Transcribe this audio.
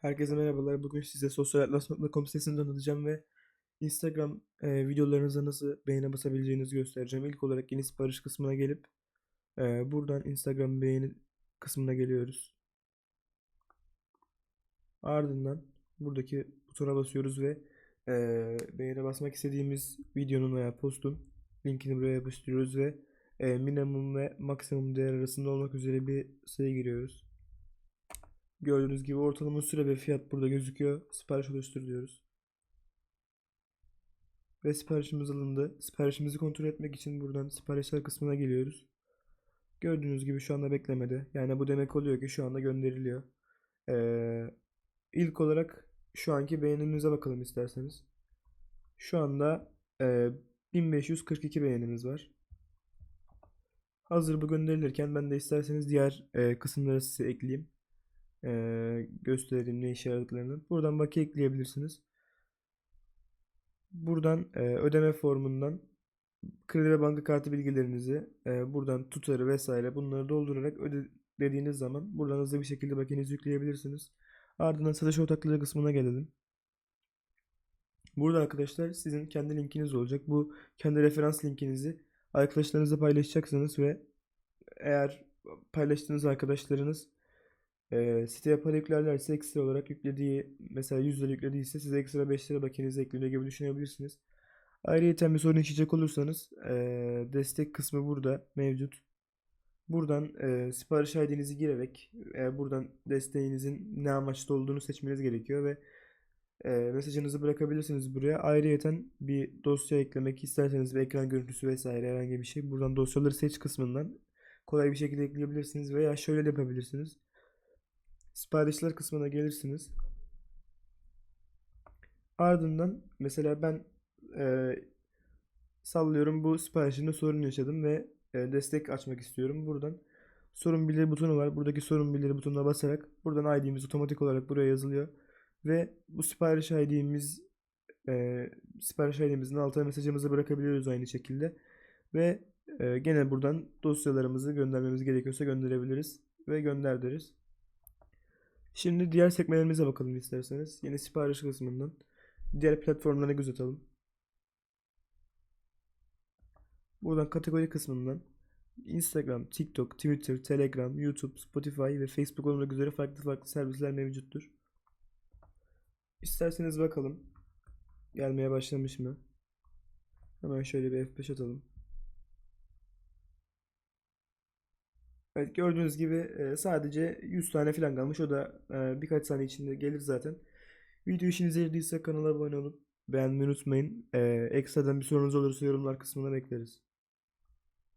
Herkese merhabalar. Bugün size sosyalatlas.com sitesini tanıtacağım ve Instagram e, videolarınıza nasıl beğene basabileceğinizi göstereceğim. İlk olarak yeni sipariş kısmına gelip e, buradan Instagram beğeni kısmına geliyoruz. Ardından buradaki butona basıyoruz ve e, beğene basmak istediğimiz videonun veya postun linkini buraya yapıştırıyoruz ve e, minimum ve maksimum değer arasında olmak üzere bir sayı giriyoruz. Gördüğünüz gibi ortalama süre ve fiyat burada gözüküyor. Sipariş oluştur diyoruz. Ve siparişimiz alındı. Siparişimizi kontrol etmek için buradan siparişler kısmına geliyoruz. Gördüğünüz gibi şu anda beklemede. Yani bu demek oluyor ki şu anda gönderiliyor. Ee, ilk olarak şu anki beğenimize bakalım isterseniz. Şu anda e, 1542 beğenimiz var. Hazır bu gönderilirken ben de isterseniz diğer e, kısımları size ekleyeyim e, göstereyim ne işe yaradıklarını. Buradan bakiye ekleyebilirsiniz. Buradan e, ödeme formundan kredi ve banka kartı bilgilerinizi e, buradan tutarı vesaire bunları doldurarak ödediğiniz zaman buradan hızlı bir şekilde bakiyenizi yükleyebilirsiniz. Ardından satış ortaklığı kısmına gelelim. Burada arkadaşlar sizin kendi linkiniz olacak. Bu kendi referans linkinizi arkadaşlarınızla paylaşacaksınız ve eğer paylaştığınız arkadaşlarınız e, siteye para yüklerlerse ekstra olarak yüklediği mesela 100 lira yüklediyse size ekstra 5 lira bakiyenize ekleniyor gibi düşünebilirsiniz. Ayrıca bir sorun yaşayacak olursanız e, destek kısmı burada mevcut. Buradan e, sipariş ID'nizi girerek e, buradan desteğinizin ne amaçlı olduğunu seçmeniz gerekiyor ve e, mesajınızı bırakabilirsiniz buraya. Ayrıyeten bir dosya eklemek isterseniz bir ekran görüntüsü vesaire herhangi bir şey buradan dosyaları seç kısmından kolay bir şekilde ekleyebilirsiniz veya şöyle de yapabilirsiniz. Siparişler kısmına gelirsiniz. Ardından mesela ben e, sallıyorum bu siparişimde sorun yaşadım ve e, destek açmak istiyorum. Buradan sorun bildir butonu var. Buradaki sorun bildir butonuna basarak buradan ID'miz otomatik olarak buraya yazılıyor. Ve bu sipariş ID'miz e, sipariş ID'mizin altına mesajımızı bırakabiliyoruz aynı şekilde. Ve e, gene buradan dosyalarımızı göndermemiz gerekiyorsa gönderebiliriz ve gönder deriz. Şimdi diğer sekmelerimize bakalım isterseniz. Yeni sipariş kısmından diğer platformlara göz atalım. Buradan kategori kısmından Instagram, TikTok, Twitter, Telegram, YouTube, Spotify ve Facebook olmak üzere farklı farklı servisler mevcuttur. İsterseniz bakalım gelmeye başlamış mı? Hemen şöyle bir F5 atalım. Evet gördüğünüz gibi e, sadece 100 tane falan kalmış. O da e, birkaç saniye içinde gelir zaten. Video işinize yaradıysa kanala abone olup beğenmeyi unutmayın. E, ekstradan bir sorunuz olursa yorumlar kısmına bekleriz.